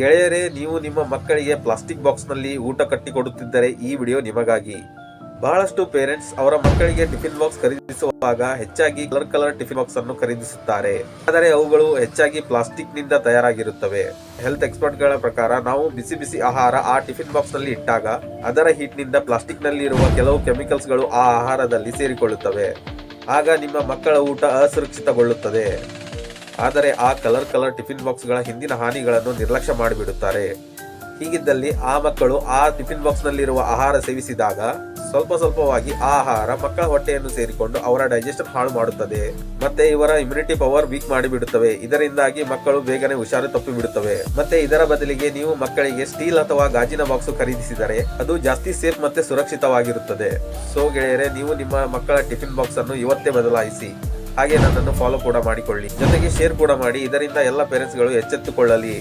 ಗೆಳೆಯರೇ, ನೀವು ನಿಮ್ಮ ಮಕ್ಕಳಿಗೆ ಪ್ಲಾಸ್ಟಿಕ್ ಬಾಕ್ಸ್ನಲ್ಲಿ ಊಟ ಕಟ್ಟಿಕೊಡುತ್ತಿದ್ದರೆ ಈ ವಿಡಿಯೋ ನಿಮಗಾಗಿ. ಬಹಳಷ್ಟು ಪೇರೆಂಟ್ಸ್ ಅವರ ಮಕ್ಕಳಿಗೆ ಟಿಫಿನ್ ಬಾಕ್ಸ್ ಖರೀದಿಸುವಾಗ ಹೆಚ್ಚಾಗಿ ಕಲರ್ ಕಲರ್ ಟಿಫಿನ್ ಬಾಕ್ಸ್ ಅನ್ನು ಖರೀದಿಸುತ್ತಾರೆ. ಆದರೆ ಅವುಗಳು ಹೆಚ್ಚಾಗಿ ಪ್ಲಾಸ್ಟಿಕ್ನಿಂದ ತಯಾರಾಗಿರುತ್ತವೆ. ಹೆಲ್ತ್ ಎಕ್ಸ್ಪರ್ಟ್ಗಳ ಪ್ರಕಾರ ನಾವು ಬಿಸಿ ಬಿಸಿ ಆಹಾರ ಆ ಟಿಫಿನ್ ಬಾಕ್ಸ್ನಲ್ಲಿ ಇಟ್ಟಾಗ ಅದರ ಹೀಟ್ನಿಂದ ಪ್ಲಾಸ್ಟಿಕ್ನಲ್ಲಿ ಇರುವ ಕೆಲವು ಕೆಮಿಕಲ್ಸ್ಗಳು ಆ ಆಹಾರದಲ್ಲಿ ಸೇರಿಕೊಳ್ಳುತ್ತವೆ. ಆಗ ನಿಮ್ಮ ಮಕ್ಕಳ ಊಟ ಅಸುರಕ್ಷಿತಗೊಳ್ಳುತ್ತದೆ. ಆದರೆ ಆ ಕಲರ್ ಕಲರ್ ಟಿಫಿನ್ ಬಾಕ್ಸ್ಗಳ ಹಿಂದಿನ ಹಾನಿಗಳನ್ನು ನಿರ್ಲಕ್ಷ್ಯ ಮಾಡಿಬಿಡುತ್ತಾರೆ. ಹೀಗಿದ್ದಲ್ಲಿ ಆ ಮಕ್ಕಳು ಆ ಟಿಫಿನ್ ಬಾಕ್ಸ್ನಲ್ಲಿರುವ ಆಹಾರ ಸೇವಿಸಿದಾಗ ಸ್ವಲ್ಪ ಸ್ವಲ್ಪವಾಗಿ ಆ ಆಹಾರ, ಮಕ್ಕಳ ಹೊಟ್ಟೆಯನ್ನು ಸೇರಿಕೊಂಡು ಅವರ ಡೈಜೆಷನ್ ಹಾಳು ಮಾಡುತ್ತದೆ. ಮತ್ತೆ ಇವರ ಇಮ್ಯುನಿಟಿ ಪವರ್ ವೀಕ್ ಮಾಡಿಬಿಡುತ್ತವೆ. ಇದರಿಂದಾಗಿ ಮಕ್ಕಳು ಬೇಗನೆ ಹುಷಾರು ತಪ್ಪಿ ಬಿಡುತ್ತವೆ ಮತ್ತೆ ಇದರ ಬದಲಿಗೆ ನೀವು ಮಕ್ಕಳಿಗೆ ಸ್ಟೀಲ್ ಅಥವಾ ಗಾಜಿನ ಬಾಕ್ಸ್ ಖರೀದಿಸಿದರೆ ಅದು ಜಾಸ್ತಿ ಸೇಫ್ ಮತ್ತೆ ಸುರಕ್ಷಿತವಾಗಿರುತ್ತದೆ. ಸೊ ಗೆಳೆಯರೆ, ನೀವು ನಿಮ್ಮ ಮಕ್ಕಳ ಟಿಫಿನ್ ಬಾಕ್ಸ್ ಅನ್ನು ಇವತ್ತೇ ಬದಲಾಯಿಸಿ. ಹಾಗೆ ನನ್ನನ್ನು ಫಾಲೋ ಕೂಡ ಮಾಡಿಕೊಳ್ಳಿ. ಜೊತೆಗೆ ಶೇರ್ ಕೂಡ ಮಾಡಿ. ಇದರಿಂದ ಎಲ್ಲ ಪೇರೆಂಟ್ಸ್ಗಳು ಎಚ್ಚೆತ್ತುಕೊಳ್ಳಲಿ.